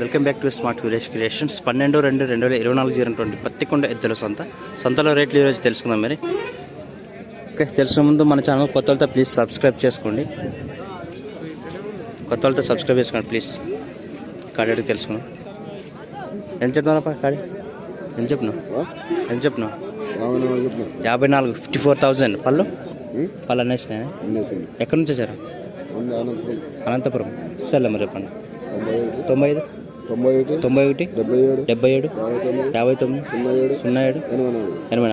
Welcome back to smart village creations. పన్నెండు రెండు రెండు వేల ఇరవై నాలుగు జీరో పత్తికొండ ఎద్దుల సొంత. సంతలో రేట్లు ఈరోజు తెలుసుకుందాం మరి. ఓకే తెలిసిన ముందు మన ఛానల్ కొత్త వాళ్ళతో ప్లీజ్ సబ్స్క్రైబ్ చేసుకోండి. కొత్త వాళ్ళతో సబ్స్క్రైబ్ చేసుకోండి ప్లీజ్. కాడి అడిగి తెలుసుకుందాం. ఎంత చెప్తున్నావు కాడి? ఎంత చెప్పినావు ఎంత చెప్పినావు యాభై నాలుగు ఫిఫ్టీ ఫోర్ థౌజండ్. పళ్ళు? పళ్ళు అనేసినాయి ఎక్కడి నుంచి వచ్చారు? అనంతపురం. సరే మరి చెప్పండి. తొంభై ఐదు? తొంభై ఒకటి తొంభై ఒకటి డెబ్బై ఏడు డెబ్బై ఏడు యాభై తొమ్మిది యాభై సున్నా ఏడు సున్నా ఏడు ఎనభై నాలుగు ఎనభై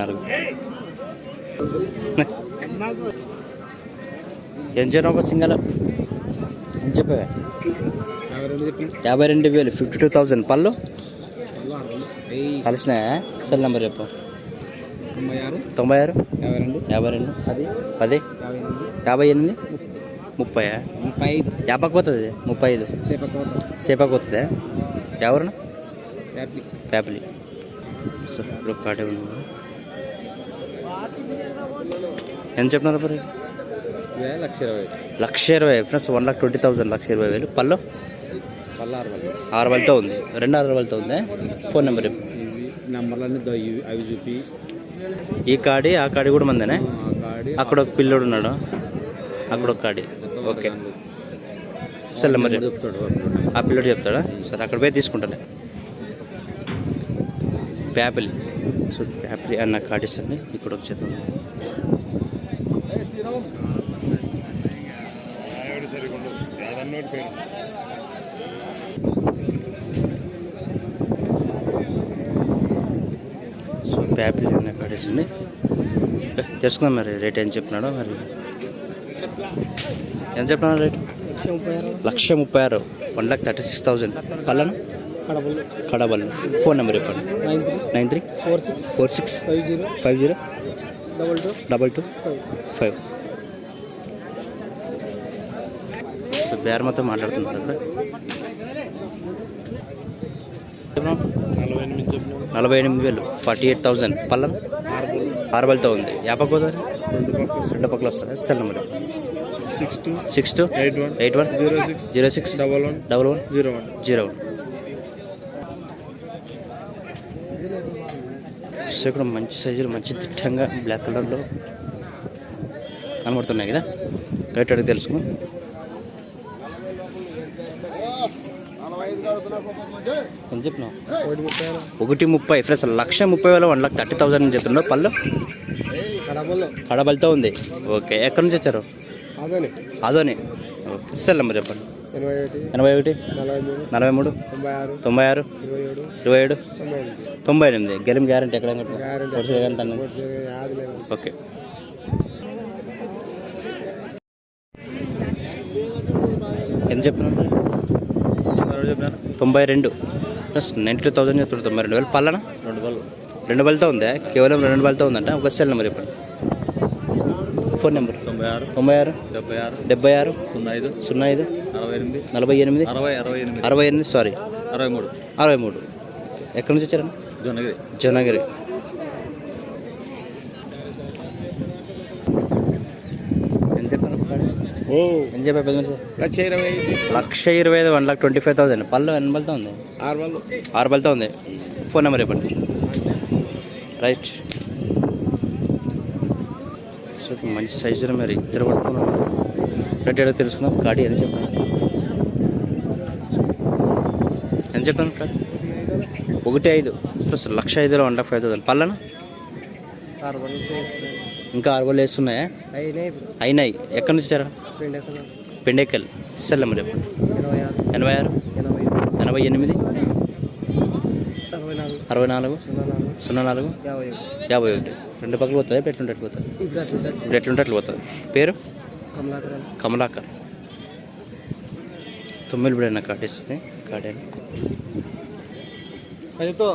నాలుగు. ఏం చేయడం ఒక సింగల్? ఏం చెప్పా యాభై రెండు వేలు ఫిఫ్టీ టూ థౌజండ్. పళ్ళు? కలిసినాయా? సెల్ నెంబర్ చెప్పు. తొంభై ఆరు తొంభై ఆరు యాభై రెండు యాభై రెండు పది పది యాభై ఎనిమిది యాభై ముప్పై ముప్పై ఐదు. యాపకు పోతుంది? ముప్పై ఐదు. సేపాకు పోతుందా? ఎవరున్నా యాభై ప్యాపిలి. సో కాడే ఉంది? ఎంత చెప్పినారు మరి? లక్ష ఇరవై. లక్ష ఇరవై. Friends one lakh twenty thousand లక్ష ఇరవై వేలు. పళ్ళు? ఆరు వేలతో ఉంది. రెండు ఆరు వేలతో ఉంది? ఫోన్ నెంబర్ నెంబర్లన్నీ అవి చూపి. ఈ కాడి ఆ కాడి కూడా మందేనే? అక్కడ ఒక పిల్లోడు ఉన్నాడు. అక్కడ ఒక కాడి. ఓకే. సెల్ నెంబర్ ఆ పిల్లడు చెప్తాడా? సరే అక్కడ పోయి తీసుకుంటానే ప్యాపిల్. సో ప్యాపిలి అన్న కాడీస్ అండి ఇక్కడ వచ్చేది సో ప్యాపిల్ అన్న కాడీస్ అండి తెలుసుకుందాం మరి రేట్ ఏం చెప్పినాడో మరి. ఎంత చెప్పినా రేట్? లక్ష ముప్పై ఆరు. One lakh thirty six thousand పల్లన కడపలు కడబల్. ఫోన్ నెంబర్ చెప్పండి. Nine three four six four six five zero five zero double two double two five five so బేరమతో మాట్లాడుతున్నారు అక్కడ నలభై ఎనిమిది వేలు. ఫార్టీ ఎయిట్ థౌజండ్ పల్లెం ఆరు వేలతో ఉంది. యాభై గోదావరి రెండు పక్కల రెండు పక్కల వస్తుంది cell number six two six two eight one eight one zero six zero six double one double one zero one zero one so ఇక్కడ మంచి సైజులు మంచి దిట్టంగా బ్లాక్ కలర్లో కనబడుతున్నాయి కదా? రేట్ అడిగి తెలుసుకో ఎంత చెప్పినావు? ఒకటి ముప్పై ఫ్రెండ్స్ లక్ష ముప్పై వేల వన్ లాక్ థర్టీ థౌసండ్ అని చెప్తున్నావు పళ్ళు. కడబలతో ఉంది. ఓకే ఎక్కడి నుంచి వచ్చారు? అదోని ఓకే. సెల్ నెంబర్ చెప్పండి. ఎనభై ఒకటి నలభై మూడు తొంభై ఆరు తొంభై ఆరు ఇరవై ఏడు ఇరవై ఏడు తొంభై ఎనిమిది. గెలిం గ్యారంటీ ఎక్కడ ఓకే. ఎంత చెప్పినా తొంభై రెండు. ప్లస్ నైంటీ టూ థౌసండ్ చెప్తాడు తొంభై రెండు వేలు. పల్లన? రెండు బళ్ళు రెండు బలతో ఉందా? కేవలం రెండు బలతో ఉందంట. ఒక సెల్ నెంబర్ చెప్పండి. Phone number? తొంభై ఆరు. తొంభై ఆరు. డెబ్బై ఆరు. డెబ్బై ఆరు. సున్నా ఐదు. సున్నా ఐదు. అరవై ఎనిమిది. నలభై ఎనిమిది. అరవై అరవై ఎనిమిది. అరవై ఎనిమిది సారీ అరవై మూడు. అరవై మూడు. ఎక్కడి నుంచి వచ్చారన్న జొన్నగిరి. జనగిరి ఎంత చెప్పాను ఓ. ఎంత చెప్పా పెద్ద మనిషి? లక్ష ఇరవై లక్ష ఇరవై ఐదు one lakh twenty five thousand. పళ్ళు ఎన్ని బలతో ఉంది? ఆరు ఆరు బలతో ఉంది. ఫోన్ నెంబర్ చెప్పండి. రైట్. సో మంచి సైజులో మరి ఇద్దరు పట్టుకున్నాం. రేట్ ఏదో తెలుసుకుందాం గాడి ఎంత చెప్పాను ఎంత చెప్పాను కాడి ఒకటి ఐదు. ప్లస్ లక్ష ఐదులో వన్ లాక్ ఫైవ్ థౌసండ్ పళ్ళను? వాళ్ళు ఇంకా ఆరు బళ్ళు వేస్తున్నాయా? అయినాయి. ఎక్కడి నుంచి రెండు ఎకరాలు పెండేకల్ చెప్పండి. ఇరవై ఆరు? ఎనభై ఆరు ఎనభై ఎనిమిది అరవై నాలుగు? సున్నా నాలుగు? యాభై ఒకటి. రెండు పక్కలు పోతుంది? ఇప్పుడు అట్లా పోతుంది? ఇప్పుడు ఇప్పుడు ఎట్లుంటే అట్లా పోతుంది? పేరు? కమలాకరం కమలాకర్. తొమ్మిది బిడైన కాటేస్తుంది కాటేని అదితో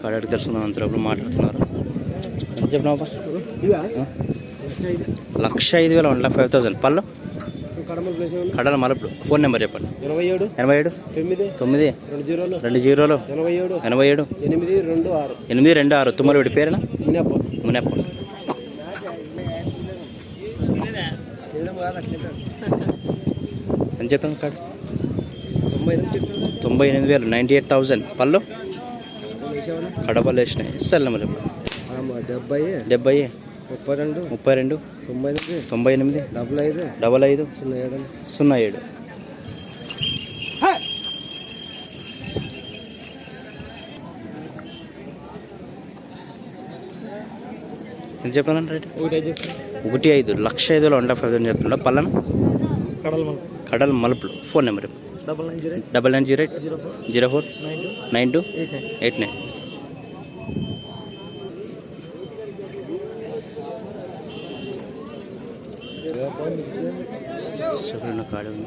కాడకి తెలుసుకున్నాం అంతలోపు మాట్లాడుతున్నారు? ఎంత చెప్పినావా లక్ష ఐదు వేల వన్ లాక్ ఫైవ్ థౌసండ్. పళ్ళు? కడల మరప్పుడు ఫోన్ నెంబర్ చెప్పండి. ఇరవై ఏడు ఎనభై ఏడు తొమ్మిది తొమ్మిది రెండు జీరోలు రెండు జీరోలు ఎనభై ఏడు ఎనభై ఏడు ఎనిమిది రెండు ఆరు. ఎనిమిది రెండు ఆరు. తుమ్మలవిడి పేరున? మినప్ప. మునప్ప. ఎంత చెప్పాను కాడ తొంభై ఎనిమిది వేలు నైంటీ ఎయిట్ థౌజండ్. పళ్ళు? కడపలు వేసినాయి. ఇస్తాను మరి డెబ్బై డెబ్బై ముప్పై రెండు ముప్పై రెండు తొంభై ఎనిమిది తొంభై ఎనిమిది డెబ్బై ఐదు డబల్ ఐదు సున్నా ఏడు. సున్నా ఏడు. ఎంత చెప్పాను రేట్? ఒకటి ఐదు చెప్తాను ఒకటి ఐదు లక్ష ఐదులో వన్ హాఫ్ థౌసండ్ చెప్తున్నా పల్లెన? కడల మలుపులు. Phone number. Double nine zero eight. Double nine zero eight. Zero four. Zero four. Nine two. Nine two. Eight nine eight nine శుభ్రన్న కాడు ఉంది.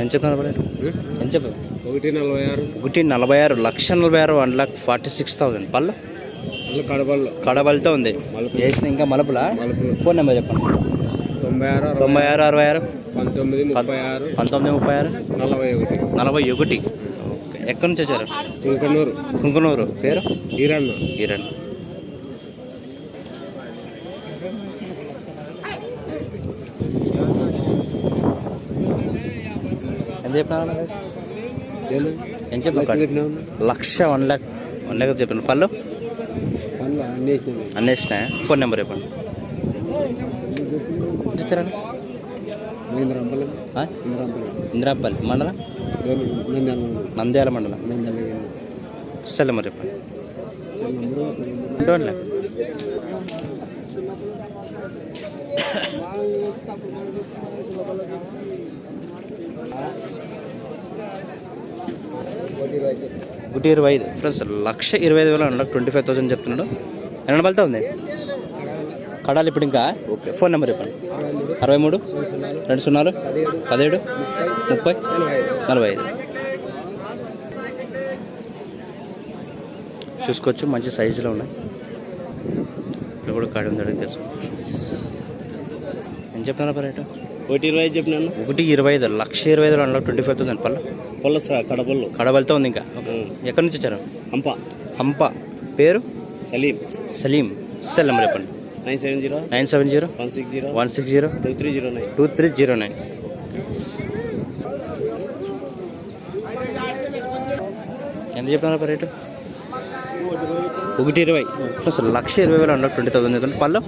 ఎంత ఎంత ఒకటి నలభై ఆరు. ఒకటి నలభై ఆరు లక్ష నలభై ఆరు one lakh forty six thousand పళ్ళు కడపల్లో కడబలతో ఉంది. వేసిన ఇంకా మలుపులా? ఫోన్ నెంబర్ చెప్పండి. తొంభై ఆరు తొంభై ఆరు. అరవై ఆరు. పంతొమ్మిది ముప్పై ఆరు. పంతొమ్మిది ముప్పై ఆరు. నలభై ఒకటి. నలభై ఒకటి. ఓకే. ఎక్కడి నుంచి వచ్చారు? తుంకనూరు కుంకునూరు. పేరు? ఈరన్న. ఈరన్ చెప్పినా ఎంత చెప్పిన లక్ష వన్ ల్యాక్ వన్ ల్యాక్ చెప్పిన పళ్ళు? అన్నేసిన? ఫోన్ నెంబర్ చెప్పండి. రంపలేదు ఇందిరాపల్లి మండలం? నేను నంద్యాల మండలం. సెల్ నెంబర్ చెప్పండి. నంబరు. ఒకటి ఇరవై ఐదు ఫ్రెండ్స్ లక్ష ఇరవై ఐదు వేల వన్ ట్వంటీ ఫైవ్ థౌసండ్ చెప్తున్నాడు. ఎన్న బలతా ఉంది? కడాలి ఇప్పుడు ఇంకా? ఓకే. ఫోన్ నెంబర్ చెప్పండి. అరవై మూడు రెండు సున్నాలు పదిహేడు ముప్పై నలభై ఐదు. చూసుకోవచ్చు మంచి సైజులో ఉన్నాయి. ఇక్కడ కూడా కాడి ఉంది అడిగి తెలుసు. ఏం చెప్తున్నా రేటు? ఒకటి ఇరవై ఐదు చెప్పినాను ఒకటి ఇరవై ఐదు లక్ష ఇరవై ఐదు రెండు ట్వంటీ ఫైవ్ థౌసండ్ పళ్ళు పొలస కడపల్లో. కడబలతో ఉంది ఇంకా. ఎక్కడి నుంచి వచ్చారు? హంప. హంప. పేరు? సలీం. సలీం. సెల్ నెంబర్ చెప్పండి. Nine seven zero. Nine seven zero. One six zero. One six zero. Two three zero nine. Two three zero nine. ఎంత చెప్తున్నారు రేటు? ఒకటి ఇరవై. అసలు లక్ష ఇరవై వేలు అన్న ట్వంటీ థౌసండ్ పళ్ళు?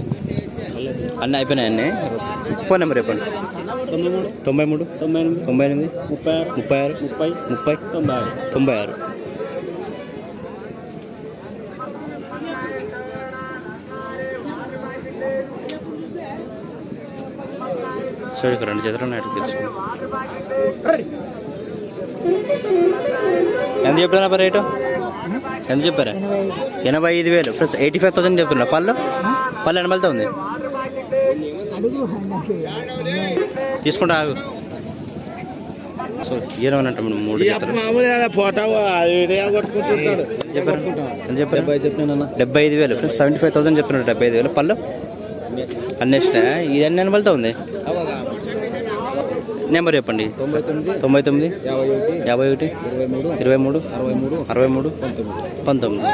అన్నీ అయిపోయినాయి అన్నీ ఫోన్ నెంబర్ చెప్పండి. తొంభై మూడు? తొంభై మూడు? తొంభై ఎనిమిది? తొంభై ఎనిమిది? ముప్పై ఆరు? ముప్పై ఆరు? ముప్పై? ముప్పై? తొంభై ఆరు? తొంభై ఆరు. సో ఇక్కడ రెండు జతలు ఉన్నాయి తెలుసుకుందాం ఎంత చెప్పారా రేటు? ఎంత చెప్పారా? ఎనభై ఐదు. వేలు. ప్లస్ ఎయిటీ ఫైవ్ థౌసండ్ చెప్తున్నా పళ్ళు? పళ్ళు ఎనభైతో ఉంది. తీసుకుంటా సో మూడు డెబ్బై ఐదు వేలు. ఫ్రెండ్స్ సెవెంటీ ఫైవ్ థౌసండ్ చెప్తున్నాడు డెబ్బై ఐదు వేలు. పళ్ళు? అన్నేసిన ఇది అన్ని ఎనభైతో ఉంది? నెంబర్ చెప్పండి. తొంభై తొమ్మిది తొంభై తొమ్మిది యాభై ఒకటి యాభై ఒకటి ఇరవై మూడు ఇరవై మూడు అరవై మూడు అరవై మూడు పంతొమ్మిది. పంతొమ్మిది.